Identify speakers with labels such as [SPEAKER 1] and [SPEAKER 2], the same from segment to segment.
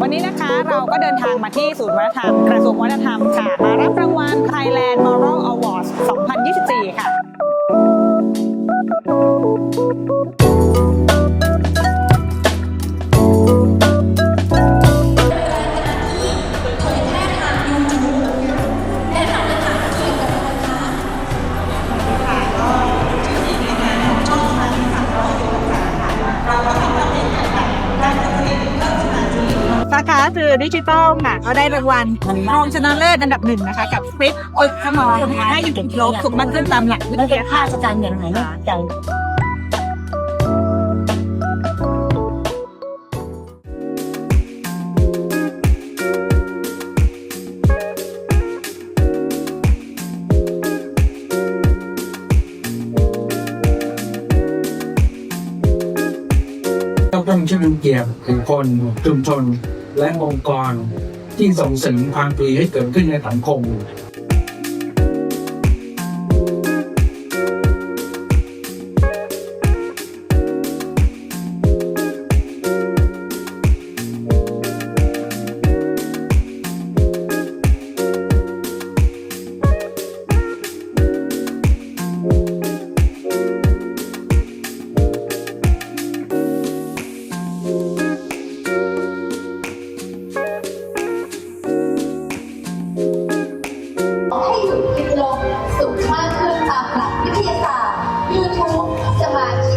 [SPEAKER 1] วันนี้นะคะเราก็เดินทางมาที่ศูนย์วัฒนธรรมกระทรวงวัฒนธรรมค่ะ มารับรางวัล Thailand Moral Awards 2024 ค่ะ
[SPEAKER 2] สาขาคือดิจิทัลค่ะเขาได้รางวัลรองชนะเลิศอันดับหนึ่งนะคะ กับคลิปฝึกสมองให้อยู่ถึงครบถูกมันขึ้นตามหลักวิท
[SPEAKER 3] เก็บ
[SPEAKER 2] ยาศาสตร์
[SPEAKER 3] ราชการอย่างไรไม่ใจ
[SPEAKER 4] ต้องต้องเชื่อมเกียรติถึงคนชุมชน และองค์กรที่ส่งเสริมความปรีให้เกิดขึ้นในสังคม
[SPEAKER 5] YouTube สมาธิ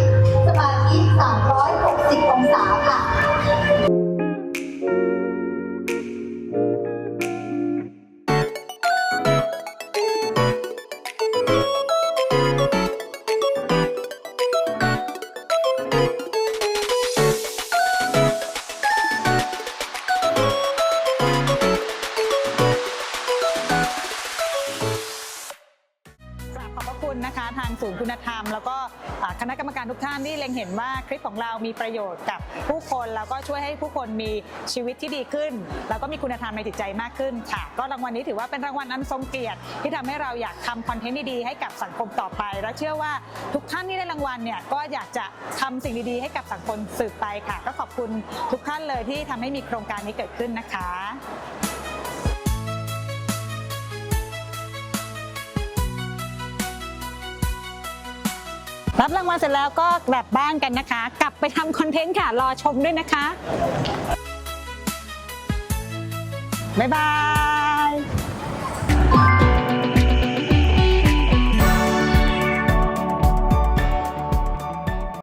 [SPEAKER 5] คุ
[SPEAKER 1] ณนะคะทางศูนย์คุณธรรม แล้วก็คณะกรรมการทุกท่านที่เล็งเห็นว่าคลิปของเรามีประโยชน์กับผู้คนแล้วก็ช่วยให้ผู้คนมีชีวิตที่ดีขึ้น แล้วก็มีคุณธรรมในจิตใจมากขึ้นค่ะ ก็รางวัลนี้ถือว่าเป็นรางวัลอันทรงเกียรติ ที่ทำให้เราอยากทำคอนเทนต์ดีๆให้กับสังคมต่อไป และเชื่อว่าทุกท่านที่ได้รางวัลเนี่ยก็อยากจะทำสิ่งดีๆ ให้กับสังคมสืบไปค่ะ ก็ขอบคุณทุกท่านเลยที่ทำให้มีโครงการนี้เกิดขึ้นนะคะ รับรางวัลเสร็จแล้วก็กลับบ้านกันนะคะ กลับไปทำคอนเทนต์ค่ะ รอชมด้วยนะคะ บ๊ายบาย